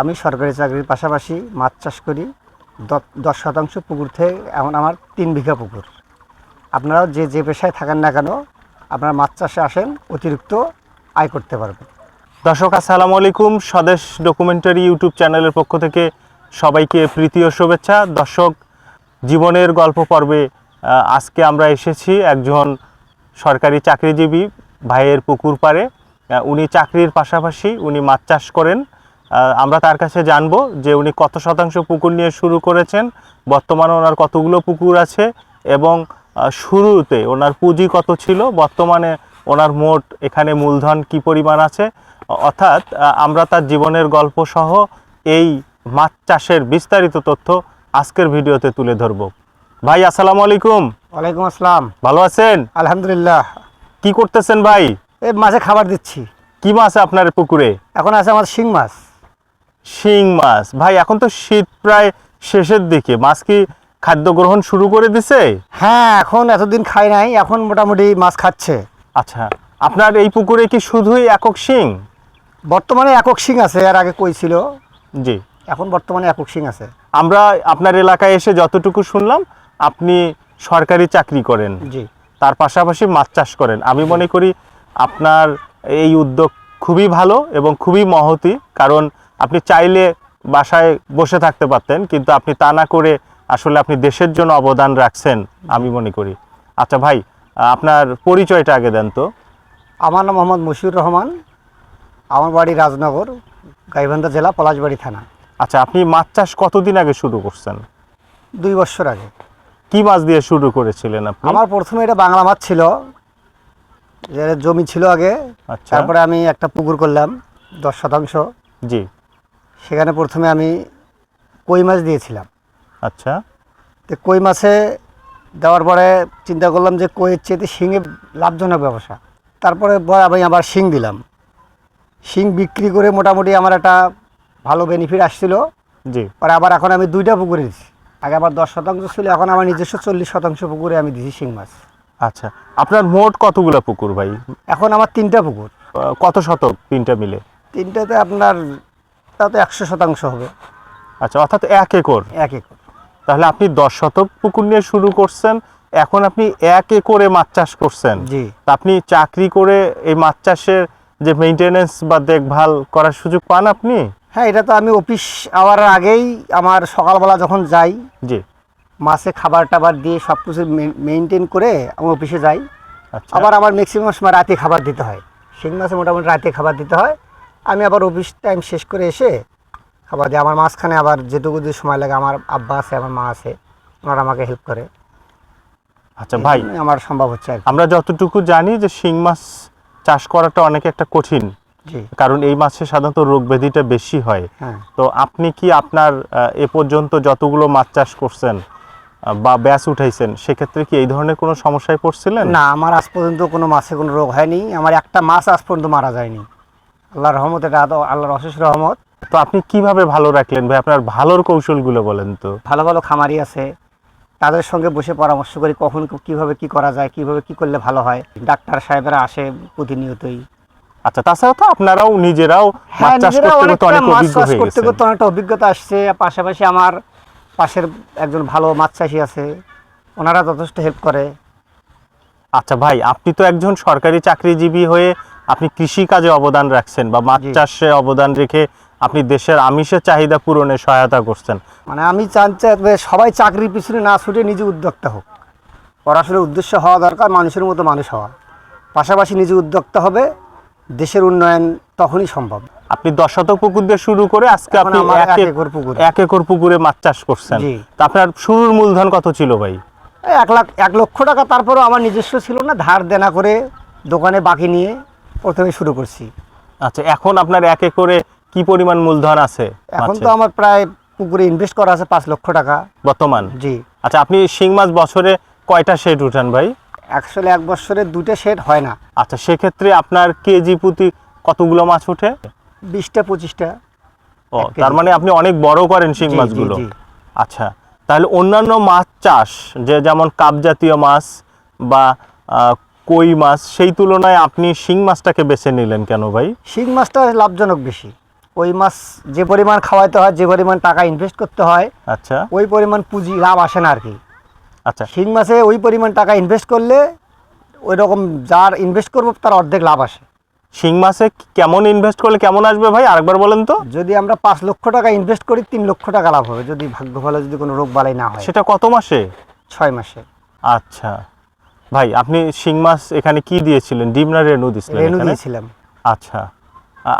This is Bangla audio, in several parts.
আমি সরকারি চাকরির পাশাপাশি মাছ চাষ করি। দশ শতাংশ পুকুর থেকে এমন আমার তিন বিঘা পুকুর। আপনারাও যে যে পেশায় থাকেন না কেন আপনারা মাছ চাষে আসেন অতিরিক্ত আয় করতে পারবেন। দর্শক আসসালামু আলাইকুম। স্বদেশ ডকুমেন্টারি ইউটিউব চ্যানেলের পক্ষ থেকে সবাইকে প্রীতি ও শুভেচ্ছা। দর্শক জীবনের গল্প পর্বে আজকে আমরা এসেছি একজন সরকারি চাকরিজীবী ভাইয়ের পুকুর আহ, উনি চাকরির পাশাপাশি উনি মাছ চাষ করেন। আমরা তার কাছে জানব যে উনি কত শতাংশ পুকুর নিয়ে শুরু করেছেন বর্তমানে ওনার কতগুলো পুকুর আছে এবং শুরুতে ওনার পুঁজি কত ছিল বর্তমানে ওনার মোট এখানে মূলধন কি পরিমাণ আছে অর্থাৎ আমরা তার জীবনের গল্প সহ এই মাছ চাষের বিস্তারিত তথ্য আজকের ভিডিওতে তুলে ধরব। ভাই আসসালামু আলাইকুম। ওয়ালাইকুম আসসালাম। ভালো আছেন? আলহামদুলিল্লাহ। কি করতেছেন ভাই? এই মাছে খাবার দিচ্ছি। কি মাছ আপনার পুকুরে? এখন আছে আমার শিং মাছ। শিং মাছ। ভাই এখন তো শীত প্রায় শেষের দিকে। মাছ কি খাদ্য গ্রহণ শুরু করে দিছে? হ্যাঁ এখন এতদিন খাই নাই এখন মোটামুটি মাছ খাচ্ছে। আচ্ছা আপনার এই পুকুরে কি শুধুই একক শিং? বর্তমানে একক শিং আছে এর আগে কই ছিল? জি। এখন বর্তমানে একক শিং আছে। আমরা আপনার এলাকায় এসে যতটুকু শুনলাম আপনি সরকারি চাকরি করেন। জি। তার পাশাপাশি মাছ চাষ করেন। আমি মনে করি আপনার এই উদ্যোগ খুবই ভালো এবং খুবই মহতি কারণ আপনি চাইলে বাসায় বসে থাকতে পারতেন কিন্তু আপনি তা না করে আসলে আপনি দেশের জন্য অবদান রাখছেন আমি মনে করি। আচ্ছা ভাই আপনার পরিচয়টা আগে দেন তো। আমার নাম মোহাম্মদ মশিউর রহমান। আমার বাড়ি রাজনগর গাইবান্ধা জেলা পলাশবাড়ি থানা। আচ্ছা আপনি মাছ চাষ কতদিন আগে শুরু করছেন? দুই বছর আগে। কি মাছ দিয়ে শুরু করেছিলেন আপনি? আমার প্রথমে এটা বাংলা মাছ ছিল। জমি ছিল আগে। আচ্ছা। তারপরে আমি একটা পুকুর করলাম দশ শতাংশ। জি। সেখানে প্রথমে আমি কই মাছ দিয়েছিলাম। আচ্ছা। তো কই মাছে দেওয়ার পরে চিন্তা করলাম যে কইয়ের চেয়ে শিঙে লাভজনক ব্যবসা। তারপরে আমি আবার শিং দিলাম। শিং বিক্রি করে মোটামুটি আমার একটা ভালো বেনিফিট আসছিল। জি। পরে আবার এখন আমি দুইটা পুকুরে দিচ্ছি আগে আবার দশ শতাংশ ছিল এখন আমার নিজস্ব চল্লিশ শতাংশ পুকুরে আমি দিছি শিং মাছ। আচ্ছা। আপনার মোট কতগুলো পুকুর ভাই? এখন আমার তিনটা পুকুর। কত শতক তিনটা মিলে? তিনটাতে আপনার তাতে একশো শতাংশ হবে। আচ্ছা অর্থাৎ এক একর। এক একর। তাহলে আপনি দশ শতক পুকুর নিয়ে শুরু করছেন এখন আপনি এক একরে মাছ চাষ করছেন। জি। তা আপনি চাকরি করে এই মাছ চাষের যে মেনটেনেন্স বা দেখভাল করার সুযোগ পান আপনি? হ্যাঁ এটা তো আমি অফিস আওয়ার আগেই আমার সকালবেলা যখন যাই জি। মাছে খাবার টাবার দিয়ে সব কিছু মেনটেন করে আমি অফিসে যাই। আচ্ছা। আবার আমার ম্যাক্সিমাম সময় রাতে খাবার দিতে হয়। শিং মাছে মোটামুটি রাতে খাবার দিতে হয়। আমি আবার অফিস টাইম শেষ করে এসে আবার দিই আমার মাঝখানে আবার যেটুকু যে সময় লাগে আমার আব্বা আছে আমার মা আছে ওনারা আমাকে হেল্প করে। আচ্ছা ভাই আমার সম্ভব হচ্ছে আমরা যতটুকু জানি যে শিং মাছ চাষ করাটা অনেক একটা কঠিন। কারণ এই মাছে সাধারণত রোগ ব্যাধিটা বেশি হয়। হ্যাঁ। তো আপনি কি আপনার এ পর্যন্ত যতগুলো মাছ চাষ করছেন বা ব্যাস উঠাইছেন সেক্ষেত্রে কি এই ধরনের কোনো সমস্যায় পড়ছিলেন? না আমার আজ পর্যন্ত কোনো মাছে কোনো রোগ হয়নি। আমার একটা মাছ আজ পর্যন্ত মারা যায়নি। আল্লাহর রহমত এটা আদৌ আল্লাহর অশেষ রহমত। তো আপনি কীভাবে ভালো রাখলেন ভাই? আপনার ভালোর কৌশলগুলো বলেন তো। ভালো ভালো খামারি আছে। তাদের সঙ্গে বসে পরামর্শ করি কখন কীভাবে কি করা যায় কীভাবে কি করলে ভালো হয়। ডাক্তার সাহেবরা আসে প্রতিনিয়তই। আচ্ছা তাছাড়া তো আপনারাও নিজেরাও মাছ চাষ করতে অনেক মাছ অভিজ্ঞ চাষ হয়ে করতে করতে অনেকটা অভিজ্ঞতা আসছে। পাশাপাশি আমার পাশের একজন ভালো মাছ চাষি আছে। ওনারা যথেষ্ট হেল্প করে। আচ্ছা ভাই আপনি তো একজন সরকারি চাকরিজীবী হয়ে আপনি কৃষি কাজে অবদান রাখছেন বা মাছ চাষে অবদান রেখে আপনি দেশের আমিষের চাহিদা পূরণে সহায়তা করছেন। মানে আমি চান চাই সবাই চাকরির পিছনে না ছুটে নিজে উদ্যোক্তা হোক। পড়াশোনার উদ্দেশ্য হওয়া দরকার মানুষের মতো মানুষ হওয়া। পাশাপাশি নিজে উদ্যোক্তা হবে দেশের উন্নয়ন তখনই সম্ভব। আপনি দশ শতক পুকুর দিয়ে শুরু করে আজকে আপনি এক- একর পুকুর। এক একর পুকুরে মাছ চাষ করছেন। তা আপনার শুরুর মূলধন কত ছিল ভাই? এক লাখ এক লক্ষ টাকা তারপরেও আমার নিজস্ব ছিল না। ধার দেনা করে দোকানে বাকি নিয়ে প্রথমে শুরু করছি। আচ্ছা এখন আপনার এক একরে কি পরিমাণ মূলধন আছে এখন তো আমার প্রায় পুকুরে ইনভেস্ট করা আছে পাঁচ লক্ষ টাকা। বর্তমান? জি। আচ্ছা আপনি শিং মাছ বছরে কয়টা শেড উঠান ভাই? আসলে এক বছরে দুটো শেড হয় না। আচ্ছা সেক্ষেত্রে আপনার কেজি প্রতি কতগুলো মাছ ওঠে? বিশটা পঁচিশটা। ও তার মানে আপনি অনেক বড় করেন শিং মাছগুলো। আচ্ছা তাহলে অন্যান্য মাছ চাষ যে যেমন কাপ জাতীয় মাছ বা কই মাছ সেই তুলনায় আপনি শিং মাছটাকে বেছে নিলেন কেন ভাই? শিং মাছটা লাভজনক বেশি। ওই মাছ যে পরিমাণ খাওয়াইতে হয় যে পরিমাণ টাকা ইনভেস্ট করতে হয় আচ্ছা। ওই পরিমাণ পুঁজি লাভ আসে না আর কি আচ্ছা। শিং মাছে ওই পরিমাণ টাকা ইনভেস্ট করলে ওই রকম যার ইনভেস্ট করব তার অর্ধেক লাভ আসে। শিং মাছে কেমন ইনভেস্ট করলে কেমন আসবে ভাই? আরেকবার বলেন তো। যদি আমরা পাঁচ লক্ষ টাকা ইনভেস্ট করি তিন লক্ষ টাকা লাভ হবে। যদি ভাগ্য ভালো যদি কোনো রোগ বালাই না হয়। সেটা কত মাসে? ছয় মাসে। আচ্ছা। ভাই আপনি শিং মাছ এখানে কি দিয়েছিলেন? ডিম না রেনু দিয়েছিলেন রেনু দিয়েছিলাম। আচ্ছা।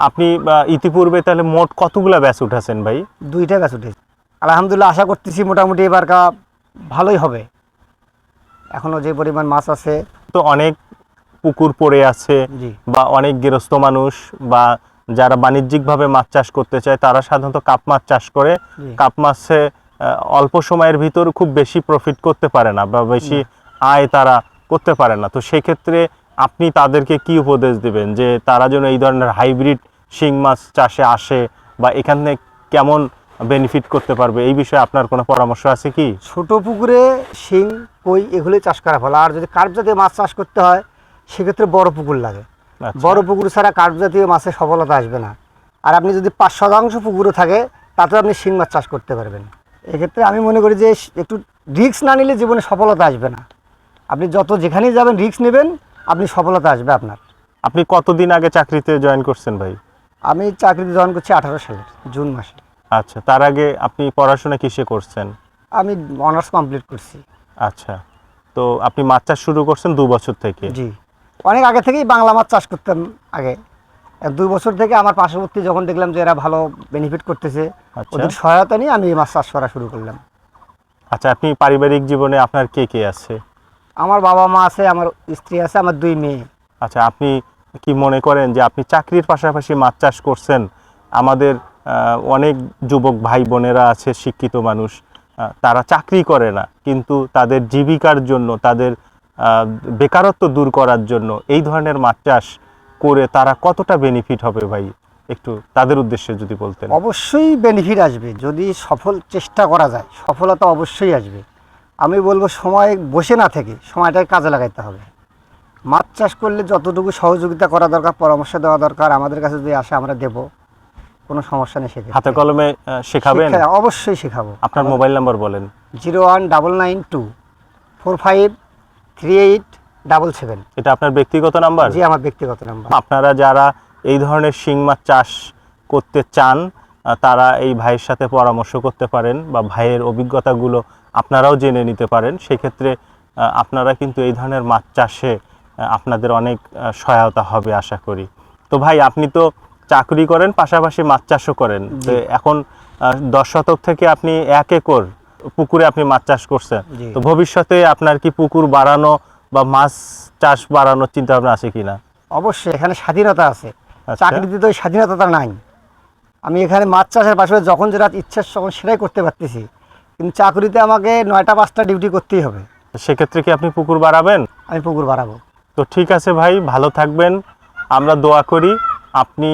আপনি ইতিপূর্বে তাহলে মোট কতগুলা ব্যাচ উঠাছেন ভাই? দুইটা গাছ উঠেছে। আলহামদুলিল্লাহ আশা করতেছি মোটামুটি এবার কা ভালোই হবে। এখনও যে পরিমাণ মাছ আছে। তো অনেক পুকুর পড়ে আছে বা অনেক গৃহস্থ মানুষ বা যারা বাণিজ্যিকভাবে মাছ চাষ করতে চায় তারা সাধারণত কাপ মাছ চাষ করে। কাপ মাছে অল্প সময়ের ভিতর খুব বেশি প্রফিট করতে পারে না বা বেশি আয় তারা করতে পারেন না। তো সেক্ষেত্রে আপনি তাদেরকে কি উপদেশ দিবেন? যে তারা যেন এই ধরনের হাইব্রিড শিং মাছ চাষে আসে বা এখান কেমন বেনিফিট করতে পারবে? এই বিষয়ে আপনার কোনো পরামর্শ আছে কি? ছোট পুকুরে শিং কই এগুলো চাষ করা ভালো। আর যদি কার্প জাতীয় মাছ চাষ করতে হয় সেক্ষেত্রে বড় পুকুর লাগে। আচ্ছা। বড় পুকুর ছাড়া কার্প জাতীয় মাছের সফলতা আসবে না। আর আপনি যদি পাঁচ শতাংশ পুকুরও থাকে তাতে আপনি শিং মাছ চাষ করতে পারবেন। এক্ষেত্রে আমি মনে করি যে একটু রিস্ক না নিলে জীবনে সফলতা আসবে না। আপনি যত যেখানেই যাবেন রিস্ক নেবেন আপনি সফলতা আসবে আপনার। আপনি কতদিন আগে চাকরিতে জয়েন করছেন ভাই? আমি চাকরিতে জয়েন করছি আঠারো সালে জুন মাসে। আচ্ছা তার আগে আপনি পড়াশোনা কিসে করছেন? আমি অনার্স কমপ্লিট করছি। আচ্ছা তো আপনি মাছ চাষ শুরু করছেন দু বছর থেকে? জি। অনেক আগে থেকেই বাংলা মাছ চাষ করতাম আগে। দুই বছর থেকে আমার পার্শ্ববর্তী যখন দেখলাম যে এরা ভালো বেনিফিট করতেছে আচ্ছা। ওদের সহায়তা নিয়ে আমি এই মাছ চাষ করা শুরু করলাম। আচ্ছা আপনি পারিবারিক জীবনে আপনার কে কে আছে? আমার বাবা মা আছে আমার স্ত্রী আছে আমার দুই মেয়ে। আচ্ছা আপনি কি মনে করেন যে আপনি চাকরির পাশাপাশি মাছ চাষ করছেন? আমাদের অনেক যুবক ভাই বোনেরা আছে শিক্ষিত মানুষ তারা চাকরি করে না কিন্তু তাদের জীবিকার জন্য তাদের বেকারত্ব দূর করার জন্য এই ধরনের মাছ চাষ করে তারা কতটা বেনিফিট হবে ভাই? একটু তাদের উদ্দেশ্যে যদি বলতেন। অবশ্যই বেনিফিট আসবে যদি সফল চেষ্টা করা যায় সফলতা অবশ্যই আসবে। আমি বলব সময় বসে না থেকে সময়টাকে কাজে লাগাইতে হবে। মাছ চাষ করলে যতটুকু সহযোগিতা করা দরকার পরামর্শ দেওয়া দরকার আমাদের কাছে যদি আসে আমরা দেব কোনো সমস্যা নেই সেক্ষেত্রে। হাতে কলমে শেখাবেন? অবশ্যই শেখাবো। আপনার মোবাইল নাম্বার বলেন। Zero one double nine two four five three eight double seven. এটা আপনার ব্যক্তিগত নাম্বার? জি আমার ব্যক্তিগত নাম্বার। আপনারা যারা এই ধরনের শিং মাছ চাষ করতে চান তারা এই ভাইয়ের সাথে পরামর্শ করতে পারেন বা ভাইয়ের অভিজ্ঞতাগুলো আপনারাও জেনে নিতে পারেন। সেক্ষেত্রে আপনারা কিন্তু এই ধরনের মাছ চাষে আপনাদের অনেক সহায়তা হবে আশা করি। তো ভাই আপনি তো চাকরি করেন পাশাপাশি মাছ চাষও করেন। তো এখন দশ শতক থেকে আপনি এক একর পুকুরে আপনি মাছ চাষ করছেন। তো ভবিষ্যতে আপনার কি পুকুর বাড়ানো বা মাছ চাষ বাড়ানোর চিন্তা ভাবনা আছে কিনা? অবশ্যই এখানে স্বাধীনতা আছে। আচ্ছা। চাকরিতে তো ওই স্বাধীনতাটা নাই। আমি এখানে মাছ চাষের পাশাপাশি যখন যেটা ইচ্ছা তখন সেটাই করতে পারতেছি। কিন্তু চাকরিতে আমাকে নয়টা পাঁচটা ডিউটি করতেই হবে। সেক্ষেত্রে কি আপনি পুকুর বাড়াবেন? আমি পুকুর বাড়াবো। তো ঠিক আছে ভাই ভালো থাকবেন। আমরা দোয়া করি আপনি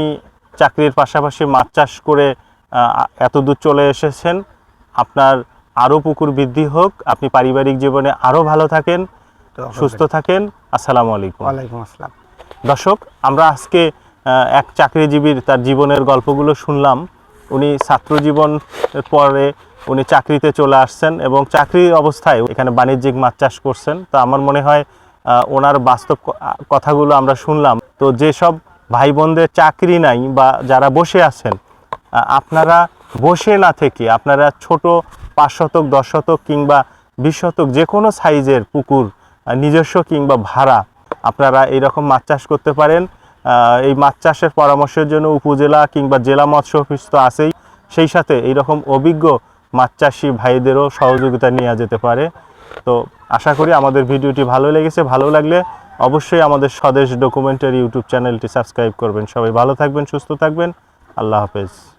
চাকরির পাশাপাশি মাছ চাষ করে এত দূর চলে এসেছেন। আপনার আরও পুকুর বৃদ্ধি হোক। আপনি পারিবারিক জীবনে আরও ভালো থাকেন সুস্থ থাকেন। আসসালামু আলাইকুম। ওয়ালাইকুম আসসালাম। দর্শক আমরা আজকে এক চাকরিজীবীর তার জীবনের গল্পগুলো শুনলাম। উনি ছাত্র জীবন পরে উনি চাকরিতে চলে আসছেন এবং চাকরির অবস্থায় এখানে বাণিজ্যিক মাছ চাষ করছেন। তো আমার মনে হয় ওনার বাস্তব কথাগুলো আমরা শুনলাম। তো যেসব ভাই বোনদের চাকরি নাই বা যারা বসে আছেন আপনারা বসে না থেকে, আপনারা ছোট পাঁচ শতক দশ শতক কিংবা বিশ শতক যে কোনো সাইজের পুকুর নিজস্ব কিংবা ভাড়া, আপনারা এইরকম মাছ চাষ করতে পারেন। এই মাছ চাষের পরামর্শের জন্য উপজেলা কিংবা জেলা মৎস্য অফিস তো আছেই। সেই সাথে এইরকম অভিজ্ঞ মাছ চাষি ভাইদেরও সহযোগিতা নেওয়া যেতে পারে। তো আশা করি আমাদের ভিডিওটি ভালো লেগেছে, ভালো লাগলে অবশ্যই আমাদের স্বদেশ ডকুমেন্টারি ইউটিউব চ্যানেলটি সাবস্ক্রাইব করবেন। সবাই ভালো থাকবেন, সুস্থ থাকবেন। আল্লাহ হাফেজ।